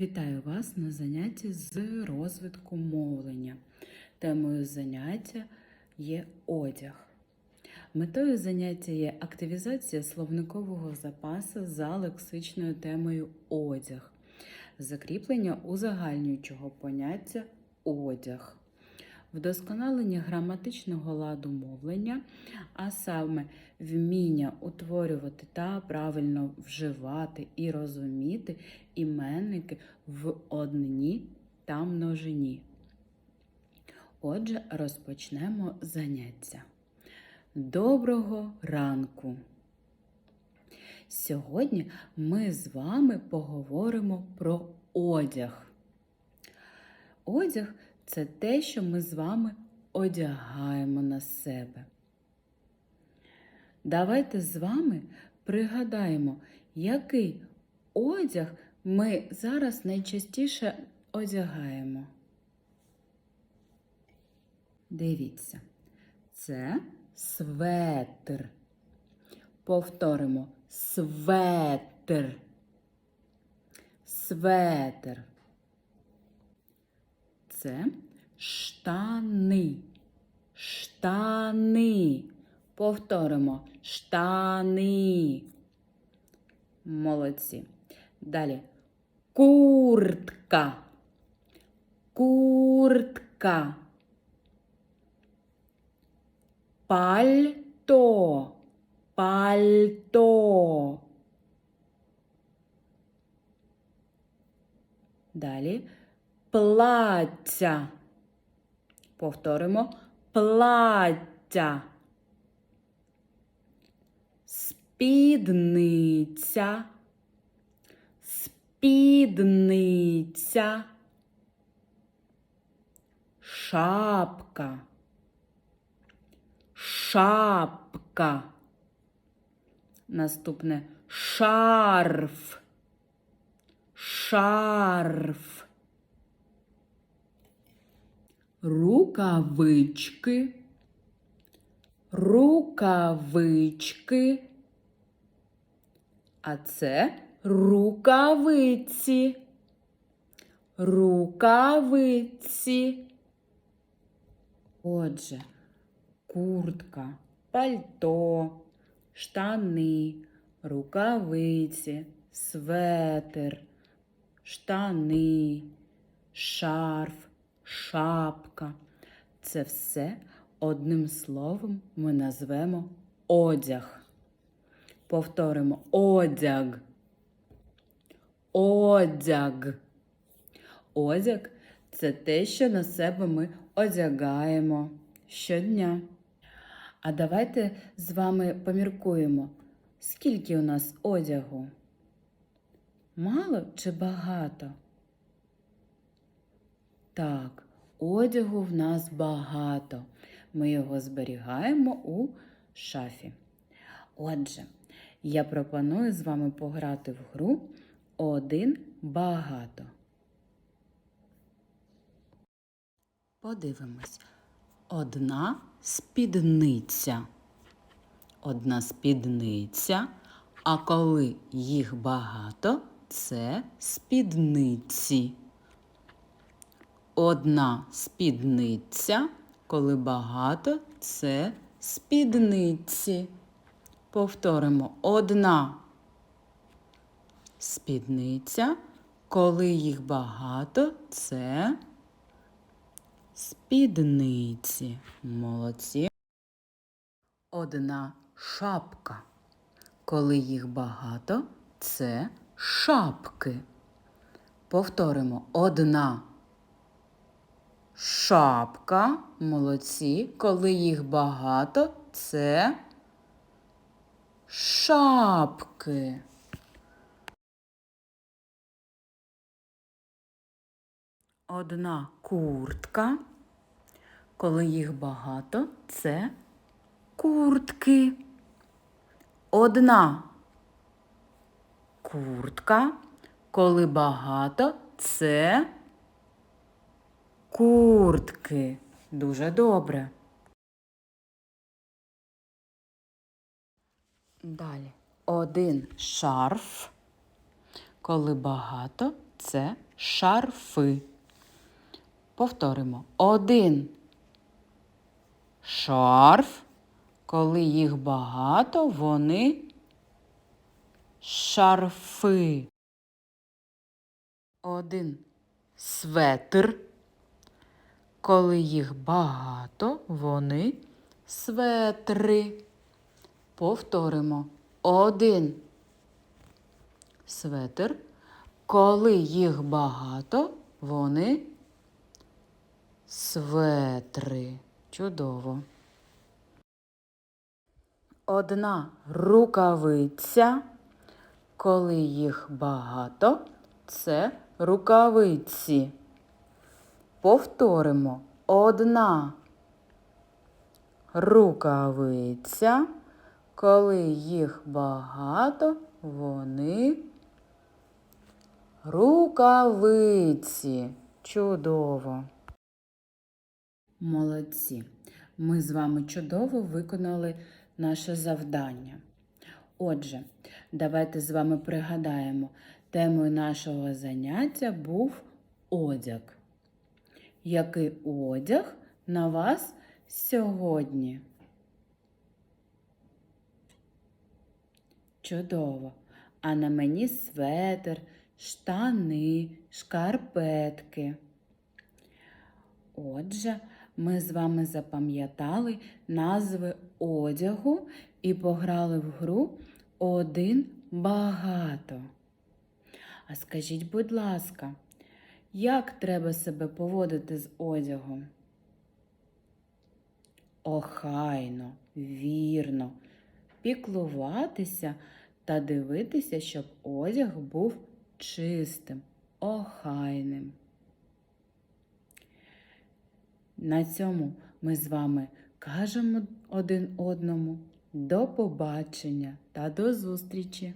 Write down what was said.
Вітаю вас на занятті з розвитку мовлення. Темою заняття є одяг. Метою заняття є активізація словникового запасу за лексичною темою одяг, закріплення узагальнюючого поняття одяг, вдосконалення граматичного ладу мовлення, а саме вміння утворювати та правильно вживати і розуміти іменники в однині та множині. Отже, розпочнемо заняття. Доброго ранку! Сьогодні ми з вами поговоримо про одяг. Одяг це те, що ми з вами одягаємо на себе. Давайте з вами пригадаємо, який одяг ми зараз найчастіше одягаємо. Дивіться, це светр. Повторимо светр. Светр. Це штани. Штани. Повторимо штани. Молодці. Далі. Куртка. Куртка. Пальто. Пальто. Далі. Плаття. Повторимо плаття. Спідниця. Спідниця. Шапка. Шапка. Наступне шарф. Шарф. Рукавички. Рукавички. А це рукавиці. Рукавиці. Отже, куртка, пальто, штани, рукавиці, светр, штани, шарф, шапка. Це все одним словом ми назвемо одяг. Повторимо одяг. Одяг. Одяг це те, що на себе ми одягаємо щодня. А давайте з вами поміркуємо, скільки у нас одягу? Мало чи багато? Так, одягу в нас багато. Ми його зберігаємо у шафі. Отже, я пропоную з вами пограти в гру один багато. Подивимось. Одна спідниця. Одна спідниця. А коли їх багато, це спідниці. Одна спідниця, коли багато, це спідниці. Повторимо одна спідниця, коли їх багато, це спідниці. Молодці. Одна шапка. Коли їх багато, це шапки. Повторимо одна шапка. Молодці. Коли їх багато, це шапки. Одна куртка. Коли їх багато, це куртки. Одна куртка. Коли багато, це куртки. Дуже добре. Далі. Один шарф. Коли багато, це шарфи. Повторимо. Один шарф. Коли їх багато, вони шарфи. Один светр. Коли їх багато, вони светри. Повторимо. Один светр. Коли їх багато, вони светри. Чудово. Одна рукавиця. Коли їх багато, це рукавиці. Повторимо. Одна рукавиця. Коли їх багато, вони рукавиці. Чудово. Молодці. Ми з вами чудово виконали наше завдання. Отже, давайте з вами пригадаємо, темою нашого заняття був одяг. Який одяг на вас сьогодні? Чудово. А на мені светр, штани, шкарпетки. Отже, ми з вами запам'ятали назви одягу і пограли в гру один багато. А скажіть, будь ласка, як треба себе поводити з одягом? Охайно, вірно, піклуватися та дивитися, щоб одяг був чистим, охайним. На цьому ми з вами кажемо один одному до побачення та до зустрічі!